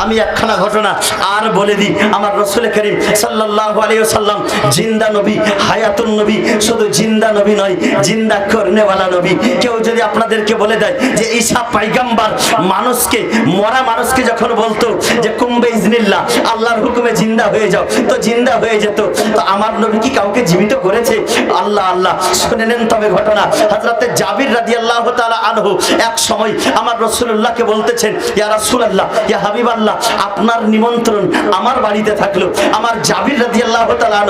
আমি একখানা ঘটনা আর বলে দিই। আমার রসুল করিম সাল্লাহ আলিয়াল্লাম জিন্দা নবী, হায়াতুন নবী, শুধু জিন্দা নবী নয়, জিন্দা করনেওয়ালা নবী। কেউ যদি আপনাদেরকে বলে দেয় যে ঈশা পাইগাম্বার মানুষকে, মরা মানুষকে যখন বলতো যে কুম্বে ইজনিল্লাহ, আল্লাহর হুকুমে জিন্দা হয়ে যাও, তো জিন্দা হয়ে যেত। তো আমার নবী কি কাউকে জীবিত করেছে? আল্লাহ আল্লাহ, শুনে নেন তবে ঘটনা। হজরতে জাবির রাদি আল্লাহ তালা আনহু এক সময় আমার রসুল্লাহকে বলতেছেন, ইয়া রাসূলুল্লাহ, ইয়া হাবিব আল্লাহ আপনার নিমন্ত্রণ আমার বাড়িতে থাকল আমার জাবির রাদি আল্লাহ তালা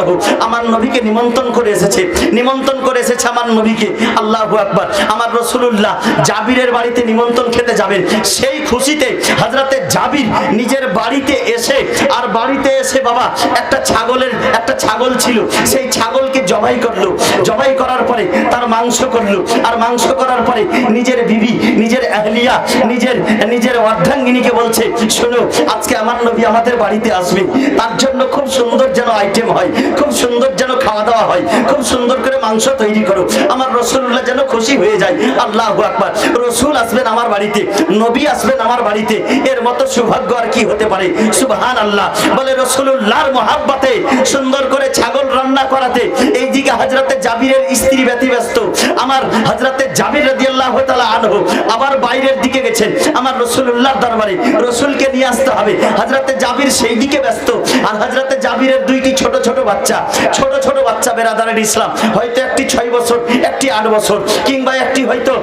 আমার নবীকে নিমন্ত্রণ করে এসেছে, নিমন্ত্রণ করে এসেছে আমার নবীকে, আল্লাহ আকবার, আমার রসুল্লাহ জাবিরের বাড়িতে নিমন্ত্রণ খেতে যাবেন, সেই খুশিতে হজরতে জাবির নিজের বাড়িতে এসে, আর বাড়িতে এসে বাবা, একটা ছাগলের, একটা ছাগল ছিল, সেই ছাগলকে জবাই করল, জবাই করার পরে তার মাংস করল, আর মাংস করার পরে নিজের বিবি, নিজের আহলিয়া, নিজের নিজের অর্ধাঙ্গিনীকে বলছে, শোনো আজকে আমার নবী আমাদের বাড়িতে আসবে। তার জন্য খুব সুন্দর যেন আইটেম হয়, খুব সুন্দর যেন খাওয়া দাওয়া হয়, খুব সুন্দর করে মাংস তৈরি করো আমার রসুল্লাহ যেন খুশি হয়ে যায়। আল্লাহ আকবার। রসুল আসবেন আমার বাড়িতে, নবী আসবেন আমার বাড়িতে। এর মতো সৌভাগ্য আর কি হতে পারে? সুবহান আল্লাহ বলে রসুল্লাহর মহাব্বাতে, সুন্দর করে ছাগল রান্না করাতে, এইদিকে হজরতে জাবিরের স্ত্রী ব্যতিব্যস্ত। আমার হজরতে জাবির রাদিয়াল্লাহু তাআলা আনহু আবার বাইরের দিকে গেছেন। আমার রসুল্লাহর দরবারে। রসুলকে নিয়ে আসতে হবে। হজরতে জাবির সেই দিকে ব্যস্ত। আর হজরতে জাবিরের দুইটি ছোট ছোট বাচ্চা। ছোট ছোট বাচ্চা বেরাদারের ইসলাম। হয়তো একটি ছয় বছর, একটি আট বছর, কিংবা একটি হয়তো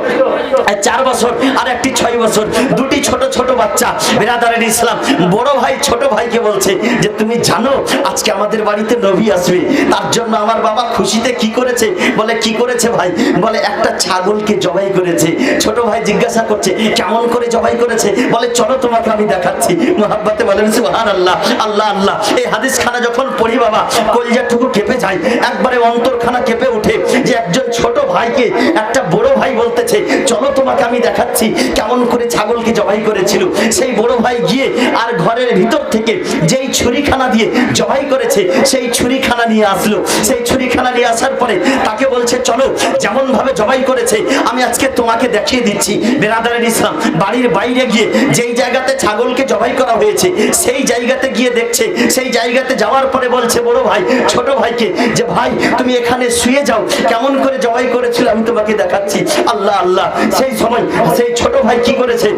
চার বছর, আর একটি ছয় বছর। দুটি ছোট ছোট বাচ্চা বেরাদারের ইসলাম। বড় ভাই, ছোট ভাইকে বলছে যে, তুমি জানো, আজকে আমাদের বাড়িতে নবী আসবে। তার জন্য আমার বাবা খুশিতে কি করেছে? বলে, কি করেছে ভাই? বলে, একটা ছাগলকে জবাই করেছে। ছোট ভাই জিজ্ঞাসা করছে, কেমন করে জবাই করেছে? বলে, চলো তোমাকে আমি দেখাচ্ছি। মোহাব্বতে বলেন সুহান আল্লাহ আল্লাহ। আল্লাহ এই হাদিস খানা যখন পড়ি বাবা কেঁপে যায়। একবারে অন্তরখানা কেঁপে ওঠে যে একজন ছোট ভাইকে একটা বড় ভাই বলতেছে, চলো তোমাকে আমি দেখাচ্ছি কেমন করে ছাগলকে জবাই করেছিল। সেই বড় ভাই গিয়ে আর ঘরের ভিতর থেকে যেই ছুরিখানা দিয়ে জবাই করেছে, সেই ছুরিখানা নিয়ে আসলো। সেই ছুরিখানা নিয়ে আসার পরে তাকে বলছে, চলো যেমন ভাবে জবাই করেছে, আমি আজকে তোমাকে দেখিয়ে দিচ্ছি। বেরাদারের ইসলাম, বাড়ির বাইরে গিয়ে যেই জায়গাতে ছাগলকে জবাই করা হয়েছে, সেই জায়গাতে গিয়ে দেখছে। সেই জায়গাতে যাওয়ার পরে বলছে, বড় ভাই, ছোট ভাইকে, যে ভাই, তুমি এখানে শুয়ে যাও। কেমন করে জবাই করেছিল, আমি তোমাকে দেখাচ্ছি। আল্লাহ আল্লাহ, সেই সময় সেই ছোট ভাই কি করেছে?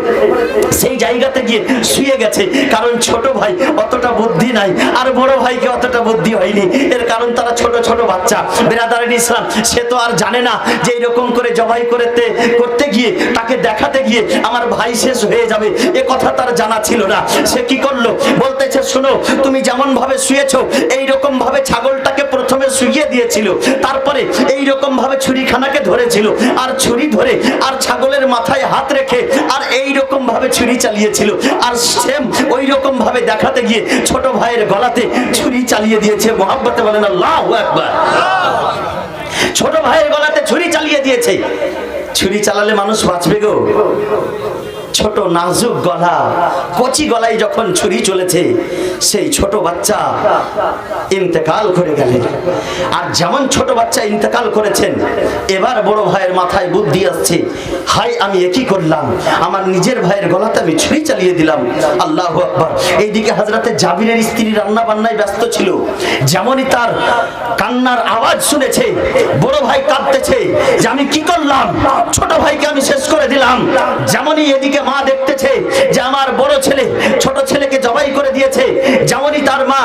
সেই জায়গাতে গিয়ে শুয়ে গেছে। কারণ ছোট ভাই অতটা বুদ্ধি নাই। আর বড় ভাইকে অতটা বুদ্ধি হয়নি। এর কারণ তারা ছোট ছোট বাচ্চা। বেরাদারের ইসলাম, সে তো আর জানে না যে এরকম করে জবাই করতে করতে গিয়ে, তাকে দেখাতে গিয়ে আমার ভাই শেষ হয়ে যাবে। এ কথা তার জানা ছিল না। সে কি করল? বলতেছে, শোনো, তুমি যেমন ভাবে শুয়েছো এইরকম ভাবে ছাগলটাকে প্রথমে শুইয়ে দিয়েছিল। তারপরে এই রকম ভাবে ছুরিখানাকে ধরেছিল, আর ছুরি ধরে, আর ছাগলের মাথায় হাত রেখে, আর এই রকম ভাবে ছুরি চালিয়েছিল। আর সেম ওই রকম ভাবে দেখাতে গিয়ে ছোট ভাইয়ের গলাতে ছুরি চালিয়ে দিয়েছে মোহাব্বতে বলেন আল্লাহ একবার ছোট ভাইয়ের গলাতে ছুরি চালিয়ে দিয়েছে। ছুরি চালালে মানুষ বাঁচবে গো। ছোট নাজুক গলা, কচি গলায় যখন ছুরি চলেছে, সেই ছোট বাচ্চা ইন্তেকাল করে গেলেন আর যেমন ছোট বাচ্চা ইন্তেকাল করেছেন, এবার বড় ভাইয়ের মাথায় বুদ্ধি আসছে হাই আমি একই করলাম? আমার নিজের ভাইয়ের গলাতে আমি ছুরি চালিয়ে দিলাম। আল্লাহ আকবর। এইদিকে হাজরাতে জাবিরের স্ত্রী রান্না বান্নায় ব্যস্ত ছিল। যেমনই তার কান্নার আওয়াজ শুনেছে, বড় ভাই কাঁদতেছে যে, আমি কি করলাম? ছোট ভাইকে আমি শেষ করে দিলাম। যেমনই এদিকে মা দেখতেছে যে আমার বড় ছেলে ছোট ছেলেকে জবাই করে দিয়েছে, যেমনই তার মা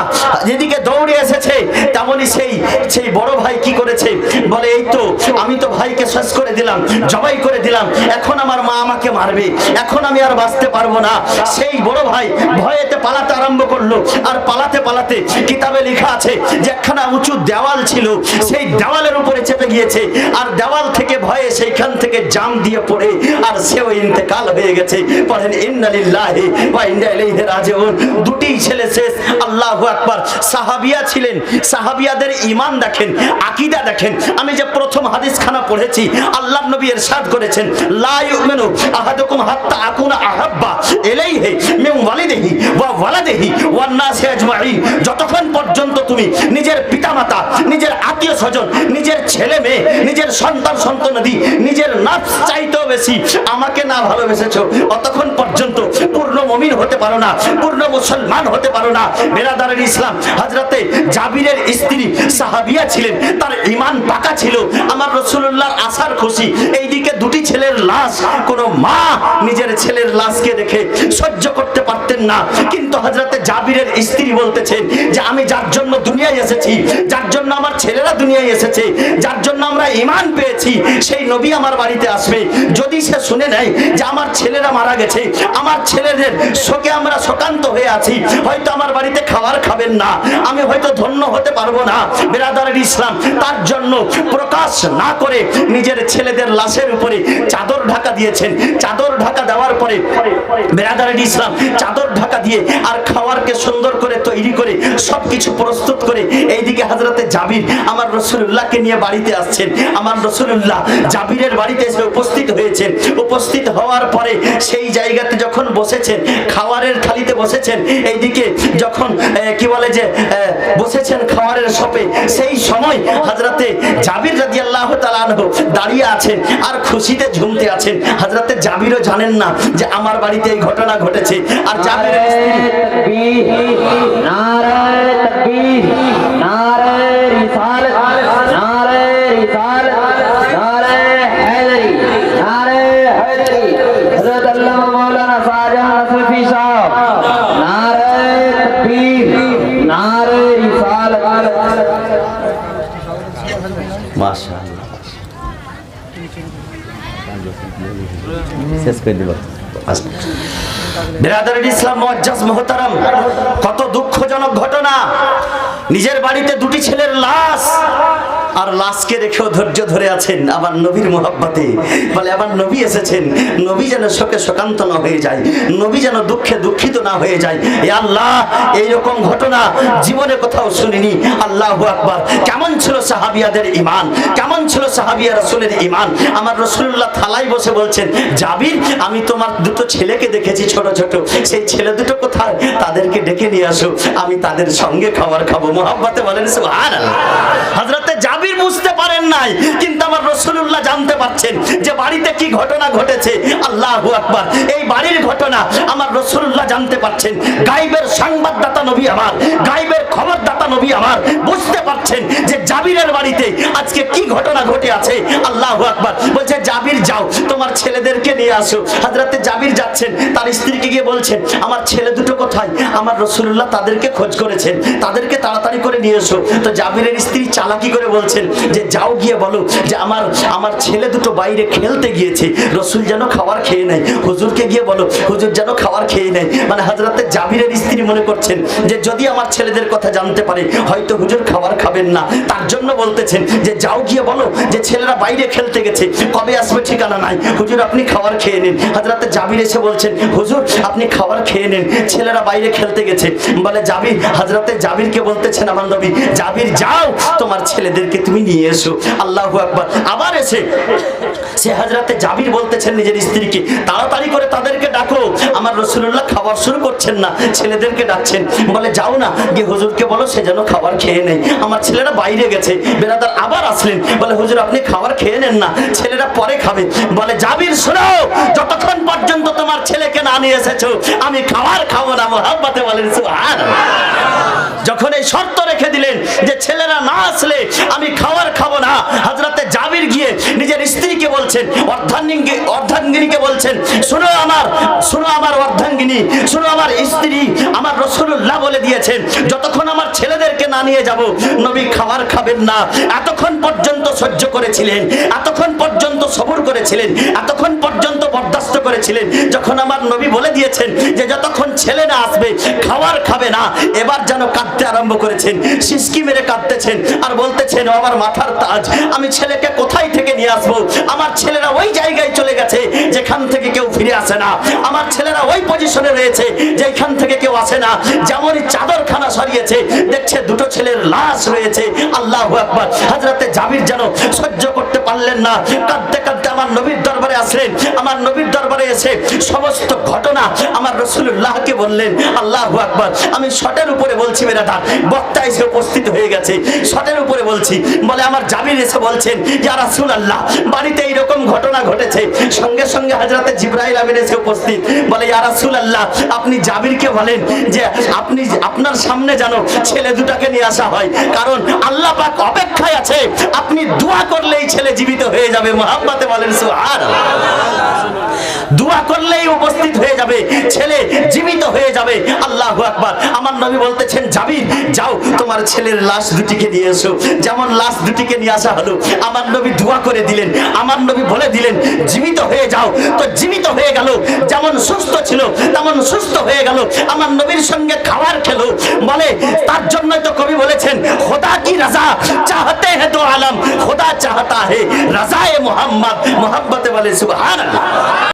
যেদিকে দৌড়ে এসেছে, তেমনই সেই সেই বড় ভাই কি করেছে? বলে, এই তো, আমি তো ভাইকে শেষ করে দিলাম, জবাই করে দিলাম, এখন আমার মা আমাকে মারবে, এখন আমি আর বাঁচতে পারব না। সেই বড় ভাই ভয়েতে পালাতে আরম্ভ করল, আর পালাতে পালাতে কিতাবে লেখা আছে যে একখানা উঁচু দেওয়াল ছিল, সেই দেওয়ালের উপরে চেপে গিয়েছে, আর দেওয়াল থেকে ভয়ে সেইখান থেকে জাম দিয়ে পড়ে, আর সেও ইন্তেকাল হয়ে গেছে। পড়েন ইন্নালিল্লাহি ওয়া ইন্না ইলাইহি রাজিউন। দুটি ছেলে শেষ। আল্লাহু আকবার। সাহাবিয়া ছিলেন। সাহাবিয়াদের ঈমান দেখেন, আকীদা দেখেন। আমি যে প্রথম হাদিস খানা পড়েছি আল্লাহর নবী ইরশাদ করেছেন, লা ইউমিনু আহাদুকুম হাত্তা আকুনা আহাব্বা ইলাইহি মিন ওয়ালিদিহি ওয়া ওয়ালাদিহি ওয়ান নাসি আজমাইন যতক্ষণ পর্যন্ত তুমি নিজের পিতামাতা, নিজের আত্মীয় স্বজন, নিজের ছেলে মেয়ে, নিজের সন্তান সন্তান সন্তানাদি নিজের নাফস চাইতেও বেশি। আমাকে না ভালোবেসেছো, অতক্ষণ পর্যন্ত পূর্ণ মমিন হতে পারো না, পূর্ণ মুসলমান হতে পারো না। বেরাদারের ইসলাম হজরতে জাবিরের স্ত্রী সাহাবিয়া ছিলেন, তার ইমান পাকা ছিল। আমার রসুল্লাহর আসার খুশি, এইদিকে দুটি ছেলের লাশ, কোন মা নিজের ছেলের লাশকে দেখে সহ্য করতে পারতেন না। কিন্তু হজরতে জাবিরের স্ত্রী বলতেছেন যে, আমি যার জন্য দুনিয়ায় এসেছি, যার জন্য আমার ছেলেরা দুনিয়ায় এসেছে, যার জন্য আমরা ইমান পেয়েছি সেই নবী আমার বাড়িতে আসবে। যদি সে শুনে নেয় যে আমার ছেলেরা মারা গেছে, আমার ছেলেদের শোকে আমরা শোকান্ত হয়ে আছি, হয়তো আমার বাড়িতে খাবার খাবেন না। আমি হয়তো ধন্য হতে পারব না বেরাদারের ইসলাম। তার জন্য প্রকাশ না করে নিজের ছেলেদের লাশের উপরে চাদর দিয়েছেন। চাদর ঢাকা দেওয়ার পরে বেরাদারের ইসলাম চাদর ঢাকা দিয়ে আর খাওয়ারকে সুন্দর করে তৈরি করে সবকিছু প্রস্তুত করে এইদিকে হাজরতে জাবির আমার রসুল্লাহকে নিয়ে বাড়িতে আসছেন। আমার রসুল্লাহ জাবিরের বাড়িতে এসে উপস্থিত হয়েছেন। উপস্থিত হওয়ার পরে সেই জায়গাতে যখন বসেছেন, খাওয়ারের থালিতে বসেছেন, এইদিকে যখন কি বলে যে বসেছেন খাওয়ারের শপে, সেই সময় হাজরাতে জাবির রাজি আল্লাহ দাঁড়িয়ে আছেন আর খুশিতে ঝুমতে আছেন। হাজরাতে জাবিরও জানেন না যে আমার বাড়িতে এই ঘটনা ঘটেছে। আর জাবিরের স্ত্রী শেষ করে ইসলাম কত দুঃখজনক ঘটনা। নিজের বাড়িতে দুটি ছেলের লাশ আর লাশকে রেখেও ধৈর্য ধরে আছেন আবার নবীর মোহাব্বতে। বলে আবার নবী এসেছেন। নবী যেন শোকে শোকান্ত না হয়ে যায়। নবী যেন দুঃখে দুঃখিত না হয়ে যায়। এ আল্লাহ, এইরকম ঘটনা জীবনে কোথাও শুনিনি। আল্লাহ আকবার। কেমন ছিল সাহাবিয়াদের ইমান কেমন ছিল সাহাবিয়া রসুলের ইমান আমার রসুল্লাহ থালাই বসে বলছেন, জাবির, আমি তোমার দুটো ছেলেকে দেখেছি ছোট ছোট। সেই ছেলে দুটো কোথায়? তাদেরকে ডেকে নিয়ে আসো। আমি তাদের সঙ্গে খাবার খাব। মোহাব্বতে বলেন বুঝতে পারেন নাই কিন্তু আমার রসুল্লাহ জানতে পারছেন যে বাড়িতে কি ঘটনা ঘটেছে। আল্লাহু আকবার। এই বাড়ির ঘটনা আমার রসুল্লাহ জানতে পারছেন। গাইবের সংবাদদাতা নবী আমার গাইবের খবরদাতা নবী আমার বুঝতে পারছেন যে জাবিরের বাড়িতে আজকে কি ঘটনা ঘটে আছে। আল্লাহু আকবার। বলছে, জাবির যাও, তোমার ছেলেদেরকে নিয়ে আসো। হাজরাতে জাবির যাচ্ছেন, তার স্ত্রীকে গিয়ে বলছেন, আমার ছেলে দুটো কোথায়? আমার রসুল্লাহ তাদেরকে খোঁজ করেছেন। তাদেরকে তাড়াতাড়ি করে নিয়ে এসো। তো জাবিরের স্ত্রী চালাকি করে বলছেন, যে যাও গিয়ে বলো যে আমার আমার ছেলে দুটো বাইরে খেলতে গিয়েছে। রসুল যেন খাবার খেয়ে নেয়। হুজুরকে গিয়ে বলো, হুজুর যেন খাবার খেয়ে নেয়। মানে হাজরাতে জাবিরের স্ত্রী মনে করছেন যে, যদি আমার ছেলেদের কথা জানতে পারে, হয়তো হুজুর খাবার খাবেন না। তার জন্য বলতেছেন যে, যাও গিয়ে বলো যে, ছেলেরা বাইরে খেলতে গেছে। কবে আসবে ঠিকানা নাই? হুজুর, আপনি খাবার খেয়ে নিন। হাজরাতে জাবির এসে বলছেন, হুজুর, আপনি খাবার খেয়ে নিন। ছেলেরা বাইরে খেলতে গেছে। বলে জাবির হাজরাতে জাবিরকে বলতেছেন, আমার নবী, জাবির, যাও। তোমার ছেলেদেরকে তুমি নিয়ে এসো। আল্লাহ আকবার। আবার এসে সে হাজরাতে জাবির বলতেছেন নিজের স্ত্রীকে, তাড়াতাড়ি করে তাদেরকে ডাকো, আমার রসুল্লাহ খাবার শুরু করছেন না, ছেলেদেরকে ডাকছেন, বলে, যাও না, গিয়ে হুজুরকে বলো, সে যেন খাবার খেয়ে নেই আমার ছেলেরা বাইরে গেছে, বেরাদার আবার আসলেন, বলে, হুজুর, আপনি খাবার খেয়ে নেন না, ছেলেরা পরে খাবে, বলে, জাবির, শোনো, যতক্ষণ পর্যন্ত তোমার ছেলেকে না নিয়ে এসেছ, আমি খাবার খাব না মোহাম্মতে বলেন, সুবহানাল্লাহ। যখন এই শর্ত রেখে দিলেন যে ছেলেরা না আসলে আমি খাবার খাব না হাজরাতে জাবির গিয়ে নিজের স্ত্রীকে বলছেন, অর্ধাঙ্গিনী, অর্ধাঙ্গিনীকে বলছেন, শুনো আমার শুনো আমার অর্ধাঙ্গিনী, শুনো আমার স্ত্রী, আমার রসুল্লাহ বলে দিয়েছেন, যতক্ষণ আমার ছেলেদেরকে না নিয়ে যাব, নবী খাবার খাবেন না। এতক্ষণ পর্যন্ত সহ্য করেছিলেন, এতক্ষণ পর্যন্ত সবর করেছিলেন, এতক্ষণ পর্যন্ত বরদাস্ত করেছিলেন, যখন আমার নবী বলে দিয়েছেন যে যতক্ষণ ছেলে না আসবে খাবার খাবে না, এবার যেন কাঁদতে আরম্ভ করেছেন, সিসকি মেরে কাঁদতেছেন আর বলতেছেন, "ও আমার মাথার তাজ, আমি ছেলেকে কোথায় থেকে নিয়ে আসব? আমার ছেলেরা ওই জায়গায় চলে গেছে, যেখান থেকে কেউ ফিরে আসে না। আমার ছেলেরা ওই পজিশনে রয়েছে যেখান থেকে কেউ আসে না। যেমনই চাদরখানা সরিয়েছে, দেখছে দুটো ছেলের লাশ রয়েছে। আল্লাহ আকবর। হাজরাতে জাবির যেন সহ্য করতে পারলেন না। কাঁদতে কাঁদতে আমার নবীর দরবারে আসলেন। আমার নবীর দরবারে এসে সমস্ত ঘটনা আমার রসুল্লাহকে বললেন, আল্লাহ আকবার। আমি শটের উপরে বলছি বেরাদা বক্তা এসে উপস্থিত হয়ে গেছে। শটের উপরে বলছি, বলে আমার জাবির এসে বলছেন, ইয়া রাসূল আল্লাহ বাড়িতে এইরকম ঘটনা ঘটেছে। সঙ্গে সঙ্গে হাজরাতে জিব্রাইল আমিন এসে উপস্থিত, বলে, ইয়া রাসূল আল্লাহ আপনি জাবিরকে বলেন যে আপনি আপনার সামনে যেন ছেলে দুটাকে নিয়ে আসা হয়। কারণ আল্লাহ পাক অপেক্ষায় আছে। আপনি দোয়া করলেই ছেলে জীবিত হয়ে যাবে মোহাম্মতে বলেন সুহার দোয়া করলেই উপস্থিত হয়ে যাবে, ছেলে জীবিত হয়ে যাবে। আল্লাহ আকবার। আমার নবী বলতেছেন যাও, তোমার ছেলের লাশ দুটিকে নিয়ে এসো। যেমন লাশ দুটিকে নিয়ে আসা হলো, আমার নবী করে দিলেন, আমার নবী বলে দিলেন, জীবিত হয়ে যাও। তো জীবিত হয়ে গেল, যেমন সুস্থ ছিল, তেমন সুস্থ হয়ে গেল। আমার নবীর সঙ্গে খাবার খেলো। বলে, তার জন্য তো কবি বলেছেন, খোদা কি রাজা? চাহতে হে তো আলম, খোদা চাহতা হে। রাজায়ে মোহাম্মদ মোহাম্মতে বলে সুবহানাল্লাহ।